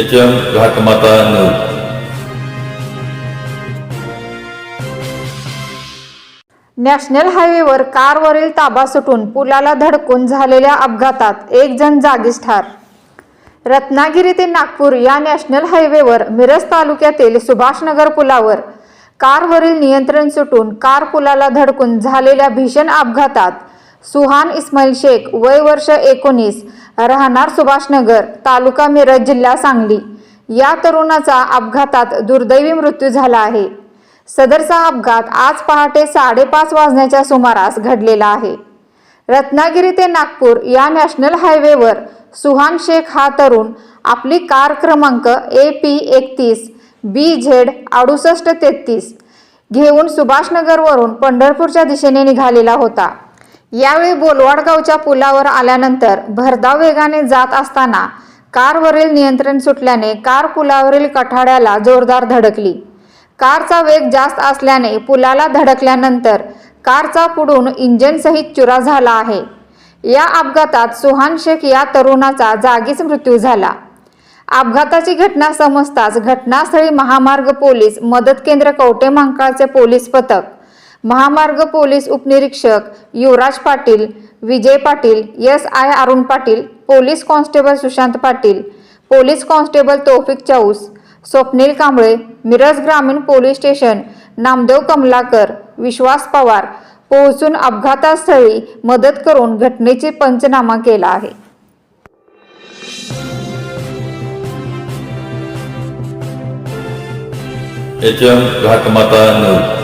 H M Ghatmata news national हायवेवर कारवरील ताबा सुटून पुलाला धडकून झालेल्या अपघातात एक जण जागीच ठार. रत्नागिरी ते नागपूर या नॅशनल हायवेवर मिरज तालुक्यातील सुभाषनगर पुलावर कारवरील नियंत्रण सुटून कार पुलाला धडकून झालेल्या भीषण अपघातात सुहान इस्माईल शेख वय वर्ष एकोणीस राहणार सुभाषनगर तालुका मिरज जिल्हा सांगली. या तरुणाचा अपघातात दुर्दैवी मृत्यू झाला आहे. सदरचा अपघात आज पहाटे साडेपाच वाजण्याच्या सुमारास घडलेला आहे. रत्नागिरी ते नागपूर या नॅशनल हायवेवर सुहान शेख हा तरुण आपली कार क्रमांक ए पी एकतीस बी झेड अडुसष्ट तेहतीस घेऊन सुभाषनगरवरून पंढरपूरच्या दिशेने निघालेला होता. यावेळी बोलवाडगावच्या पुलावर आल्यानंतर भरधाव वेगाने जात असताना कारवरील नियंत्रण सुटल्याने कार पुलावरील कठाड्याला जोरदार धडकली. कारचा वेग जास्त असल्याने पुलाला धडकल्यानंतर कारचा पुढून इंजनसहित चुरा झाला आहे. या अपघातात सुहान शेख या तरुणाचा जागीच मृत्यू झाला. अपघाताची घटना समजताच घटनास्थळी महामार्ग पोलीस मदत केंद्र कवटे मांकाळचे पोलीस पथक महामार्ग पोलीस उपनिरीक्षक Yuvraj Patil Vijay Patil S I Arun Patil police constable Sushant Patil police constable Taufiq Chaus Swapnil Kamble Miraj ग्रामीण पोलीस स्टेशन नामदेव कमलाकर विश्वास पवार पोहोचून अपघातास्थळी मदत करून घटनेची पंचनामा केला आहे. H M Ghatmata news